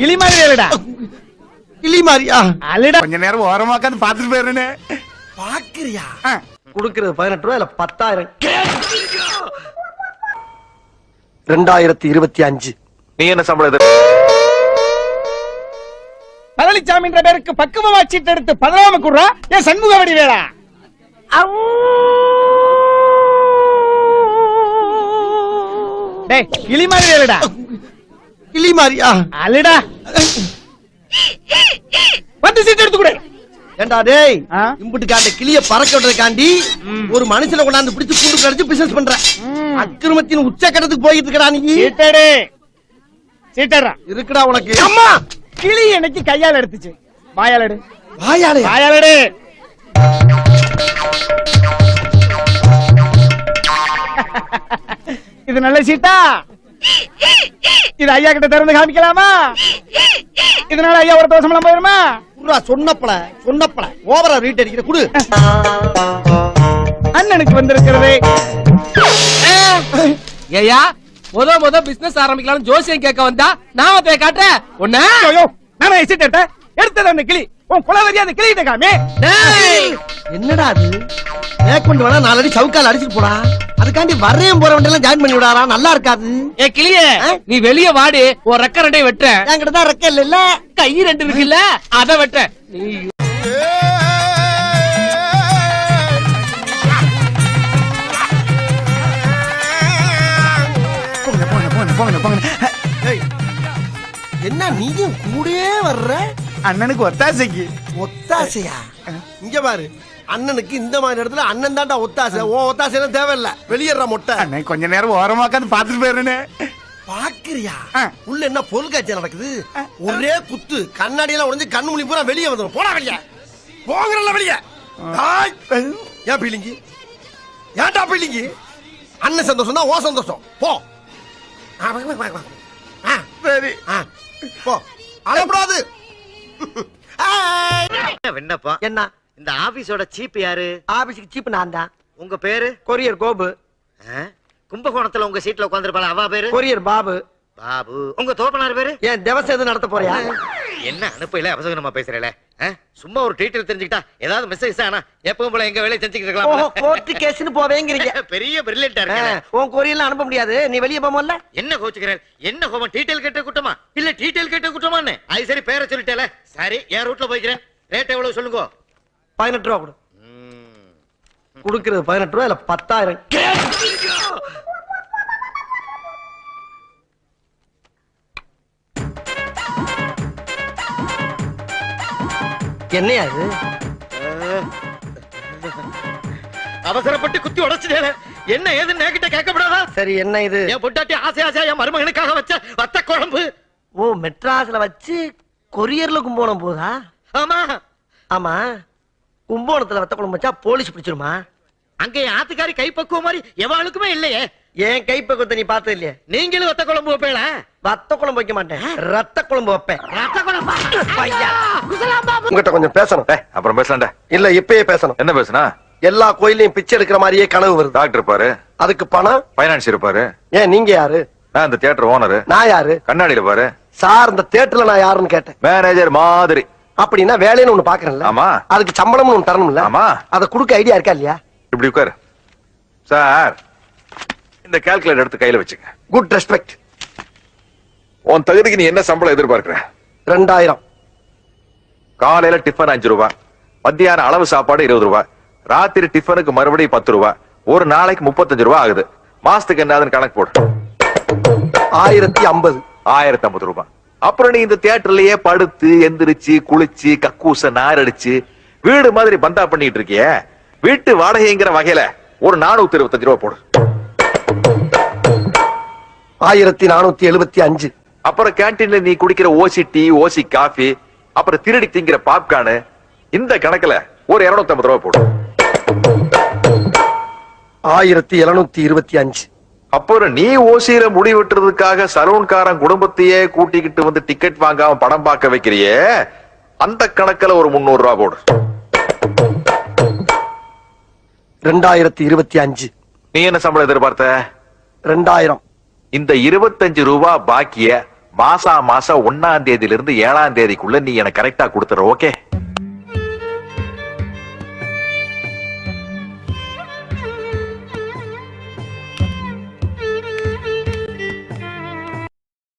கிளி மாதிரி இல்லடா கிளி மாதிரியா? அழுடா. கொஞ்ச நேரம் ஓரமா உட்காந்து பாத்துட்டு போயிருந்தே பாக்குறியா? கொடுக்கறது பதினெட்டு ரூபா இல்ல பத்தாயிரம். ரெண்டாயிரத்தி இருபத்தி அஞ்சு. நீ என்ன சம்பளம் எதிர் பழனிசாமின்ற பேருக்கு பக்குவமா சீட்டு எடுத்து பதினாம குடுறா? ஏன் சண்முகவடி வேளா டேய் கிளி மாதிரி இல்லடா கிளி மாதிரியா? அழுடா. பத்து சீட் எடுத்து கொடு. ஏண்டா டேய் ஆ? இம்புட்டு காண்ட கிளிய பறக்க விடுறதுக்காண்டி ஒரு மனுஷனை கொண்டாந்து பிடிச்சு கூண்டு கடிச்சு பிசினஸ் பண்ற. அக்கிரமத்தின் உச்சக்கட்டத்துக்கு போயிட்டு இருக்கடா நீ. சீட்டடு. இருக்குடா உனக்கு. அம்மா கிளி எனக்கு கையால எடுத்துச்சு. வாயால எடு. வாயாலே வாயால எடு. இது நல்ல சீட்டா? இது ஐயா கிட்ட திறந்து காமிக்கலாமா? இதனால ஐயா ஒரு தோசமெல்லாம் போயிருமா? குடுறா சொன்னப்பல சொன்னப்பல. ஓவரா ரீட் அடிக்கிற குடு. அண்ணனுக்கு வந்திருக்கிறது. ஏயா முத முத பிசினஸ் ஆரம்பிக்கலாம் ஜோசியம் கேட்க வந்தா நான் ஒருத்தைய காட்டுறேன் ஒண்ணு. ஐயோ நானே சீட் எடுத்தேன் எடுத்தது அந்த கிளி. உன் குலவரி அந்த கிளிகிட்ட காமி. என்னடா அது? மேற்கொண்டு வேணா நாலடி சவுக்கால் அடிச்சுட்டு போடா. அதுக்காண்டி வர்றேன் போற வண்டியெல்லாம் ஜாயின் பண்ணி விடாரா நல்லா இருக்காது. ஏ கிளியே நீ வெளிய வாடி. உன் ரெக்க ரெண்டையும் வெட்டுறேன் என்கிட்ட தான் ரெக்க இல்ல. இல்ல கை ரெண்டு இருக்குல்ல அத நீ ஏய், என்ன நீயும் கூடயே வர்ற? அண்ணனுக்கு ஒத்தாசைக்கு. ஒத்தாசையா? இங்க பாரு. அண்ணனுக்கு இந்த மாதிரி இடத்துல அண்ணன் தான்டா ஒத்தாசை. ஓ ஒத்தாசை எல்லாம் தேவையில்ல. வெளியேற மொட்டை. அண்ணன் கொஞ்ச நேரம் ஓரமா உட்காந்து பாத்துட்டு போயிருந்தே பாக்குறியா. உள்ள என்ன பொருள் நடக்குது? ஒரே குத்து. கண்ணாடி எல்லாம் உடைஞ்சு கண்ணு முழி பூரா வெளியே வந்துடும் போடா வெளிய. போகிறல்ல வெளிய. ஆய். ஏன் பீலிங்கி? ஏன்டா பீலிங்கி? அண்ணன் சந்தோஷம் தான் ஓ சந்தோஷம். போ. ஆ, வா, வா, வா, வா. ஆ, சரி. ஆ, போ. அழப்படாது. விண்ணப்பம்? என்ன? இந்த ஆபீஸோட சீப் யாரு? ஆபீஸுக்கு சீப் நான் தான். உங்க பேரு? கொரியர் கோபு? கும்பகோணத்துல உங்க சீட்ல உட்காந்துருப்பாள் அவ பேரு? கொரியர் பாபு. பாபு. உங்க தோப்பனார் பேரு? ஏன் திவசம் எதுவும் நடத்த போறியா? என்ன அனுப்பையில அபசகனமா பேசுறேல? சும்மா ஒரு டீட்டெயில் தெரிஞ்சுக்கிட்டா ஏதாவது மெசேஜ் ஆனா எப்பவும் போல எங்க வேலையை செஞ்சுக்கிட்டு இருக்கலாம் கோர்ட்டு கேஸ்னு போவேங்கிறீங்க. பெரிய பிரில்லியண்டா ஆ, இருக்கு உன் கொரியர்லாம் அனுப்ப முடியாது. நீ வெளியே போமல்ல? என்ன கோச்சுக்கிறேன்? என்ன கோபம்? டீட்டெயில் கேட்ட குட்டமா? இல்ல டீட்டெயில் கேட்ட குட்டமான்னு? அது சரி பேரை சொல்லிட்டேல. சரி என் ரூட்ல போய்க்கிறேன். ரேட் எவ்வளவு சொல்லுங்க. பதினெட்டு ரூபா கொடு. கொடுக்கறது பதினெட்டு ரூபா இல்ல பத்தாயிரம். என்னையா அது அவசரப்பட்டு குத்தி உடைச்சிட்டேன். என்ன ஏதுன்னு என்கிட்ட கேட்கப்படாதா? சரி என்ன இது? என் பொட்டாட்டி ஆசை ஆசையா என் மருமகனுக்காக வச்ச வத்த குழம்பு. ஓ மெட்ராஸ்ல வச்சு கொரியர்ல கும்போணம் போதா ஆமா. ஆமா. கும்போணத்துல வத்த குழம்பு வச்சா போலீஸ் பிடிச்சிருமா? அங்க என் ஆத்துக்காரி கைப்பக்குவ மாதிரி எவாளுக்குமே இல்லையே. ஏன் கைப்பக்கத்தை நீ பார்த்தது இல்லையா? நீங்களும் வத்த குழம்பு வைப்பேல வத்த குழம்பு வைக்க மாட்டேன். ரத்த குழம்பு வைப்பேன். ரத்த குழம்பா? உங்ககிட்ட கொஞ்சம் பேசணும். அப்புறம் பேசலாம்டா. இல்ல இப்பயே பேசணும். என்ன பேசுனா? எல்லா கோயிலையும் பிச்சை எடுக்கிற மாதிரியே கனவு வருது. டாக்டர் இருப்பாரு. அதுக்கு பணம்? பைனான்ஸ் இருப்பாரு. ஏன் நீங்க யாரு? நான் இந்த தியேட்டர் ஓனர் நான் யாரு? கண்ணாடி இருப்பாரு சார் இந்த தேட்டர்ல நான் யாருன்னு கேட்டேன். மேனேஜர் மாதிரி. அப்படின்னா வேலைன்னு ஒண்ணு பாக்குறேன்ல. ஆமா. அதுக்கு சம்பளம்னு ஒண்ணு தரணும்ல. ஆமா. அத குடுக்க ஐடியா இருக்கா இல்லையா? இப்படி உட்காரு. சார் இந்த கால்குலேட்டர் எடுத்து கையில வச்சுங்க. குட் ரெஸ்பெக்ட் உன் தகுதிக்கு நீ என்ன சம்பளம் எதிர்பார்க்கிற? ரெண்டாயிரம். காலையில டிஃபன் அஞ்சு ரூபாய் மத்தியானம் அளவு சாப்பாடு இருபது ரூபாய் ராத்திரி டிஃபனுக்கு மறுபடியும் பத்து ரூபாய் ஒரு நாளைக்கு முப்பத்தஞ்சு ரூபாய் ஆகுது. மாசத்துக்கு என்னதுன்னு கணக்கு போடு. ஆயிரத்தி ஐம்பது. ஆயிரத்தி ஐம்பது ரூபாய் அப்புறம் நீ இந்த தியேட்டர்லயே படுத்து எந்திரிச்சு குளிச்சு கக்கூச நார் அடிச்சு வீடு மாதிரி பந்தா பண்ணிட்டு இருக்கிய? வீட்டு வாடகைங்கிற வகையில ஒரு நானூத்தி இருபத்தஞ்சு ரூபாய் போடு. ஆயிரத்தி நானூத்தி எழுபத்தி அஞ்சு. அப்புறம் கேண்டீன்ல நீ குடிக்கிற ஓசி டீ ஓசி காஃபி அப்புறம் திருடி திங்கிற பாப்கார்னு இந்த கணக்குல ஒரு இருநூத்தி ஐம்பது ரூபாய் போடு. ஆயிரத்தி எழுநூத்தி இருபத்தி அஞ்சு. அப்புறம் நீ ஓசியில முடி வெட்டுறதுக்காக சலூன்காரன் குடும்பத்தையே கூட்டிக்கிட்டு வந்து டிக்கெட் வாங்காம படம் பார்க்க வைக்கிறியே? அந்த கணக்குல ஒரு முன்னூறு ரூபாய் போடு. ரெண்டாயிரத்தி இருபத்தி அஞ்சு. நீ என்ன சம்பளம் எதிர்பார்த்த? ரெண்டாயிரம். இந்த இருபத்தஞ்சு ரூபாய் பாக்கிய மாசா மாசம் ஒன்னாம் தேதியில இருந்து ஏழாம் தேதிக்குள்ள நீ எனக்கு கரெக்டா கொடுத்துற ஓகே